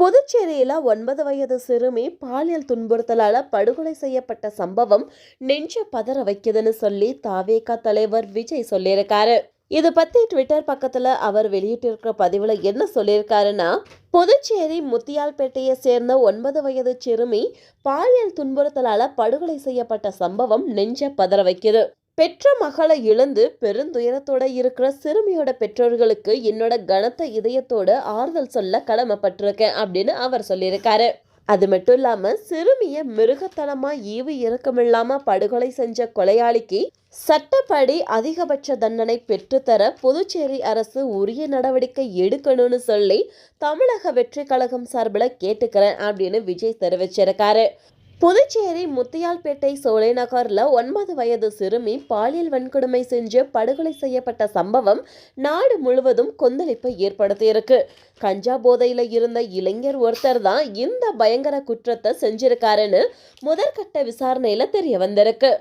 புதுச்சேரியில் ஒன்பது வயது சிறுமி பாலியல் துன்புறுத்தலால் படுகொலை செய்யப்பட்ட சம்பவம் நெஞ்ச பதற வைக்குதுன்னு சொல்லி தாவேகா தலைவர் விஜய் சொல்லியிருக்காரு. இது பத்தி ட்விட்டர் பக்கத்துல அவர் வெளியிட்டிருக்கிற பதிவுல என்ன சொல்லியிருக்காருன்னா புதுச்சேரி முத்தியால்பேட்டையை சேர்ந்த ஒன்பது வயது சிறுமி பாலியல் துன்புறுத்தலால படுகொலை செய்யப்பட்ட சம்பவம் நெஞ்ச பதற வைக்குது. பெற்ற மகளை இழந்து பெருந்துயரத்தோட இருக்கிற சிறுமியோட பெற்றோர்களுக்கு என்னோட கனத்த இதயத்தோட ஆறுதல் சொல்ல கடமைப்பட்டிருக்கேன் அப்படின்னு அவர் சொல்லியிருக்காரு. அது மட்டும் இல்லாம சிறுமிய மிருகத்தனமா ஈவு இறக்கமில்லாம படுகொலை செஞ்ச கொலையாளிக்கு சட்டப்படி அதிகபட்ச தண்டனை பெற்றுத்தர புதுச்சேரி அரசு உரிய நடவடிக்கை எடுக்கணும்னு சொல்லி தமிழக வெற்றி கழகம் சார்பில் கேட்டுக்கிறேன் அப்படின்னு விஜய் தெரிவிச்சிருக்காரு. புதுச்சேரி முத்தியால்பேட்டை சோலைநகரில் ஒன்பது வயது சிறுமி பாலியல் வன்கொடுமை செஞ்சு படுகொலை செய்யப்பட்ட சம்பவம் நாடு முழுவதும் கொந்தளிப்பை ஏற்படுத்தியிருக்கு. கஞ்சா போதையில் இருந்த இளைஞர் ஒருத்தர் தான் இந்த பயங்கர குற்றத்தை செஞ்சிருக்காருன்னு முதற்கட்ட விசாரணையில் தெரிய வந்திருக்கு.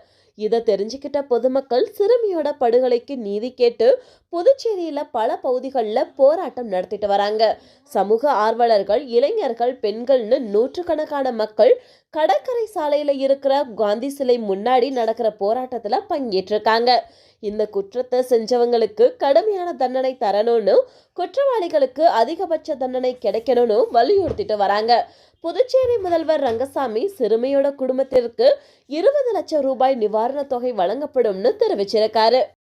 இதை தெரிஞ்சுக்கிட்ட பொதுமக்கள் சிறுமியோட படுகொலைக்கு நீதி கேட்டு புதுச்சேரியில பல பகுதிகளில் போராட்டம் நடத்திட்டு வராங்க. சமூக ஆர்வலர்கள் இளைஞர்கள் பெண்கள்னு நூற்றுக்கணக்கான மக்கள் கடற்கரை சாலையில இருக்கிற காந்தி சிலை முன்னாடி நடக்கிற போராட்டத்துல பங்கேற்றிருக்காங்க. இந்த குற்றத்தை செஞ்சவங்களுக்கு கடுமையான தண்டனை தரணும்னு குற்றவாளிகளுக்கு அதிகபட்ச தண்டனை கிடைக்கணும்னு வலியுறுத்திட்டு வராங்க. புதுச்சேரி முதல்வர் ரங்கசாமி சிறுமியோட குடும்பத்திற்கு இருபது லட்சம் ரூபாய் நிவாரணத் தொகை வழங்கப்படும்னு தெரிவிச்சிருக்காரு.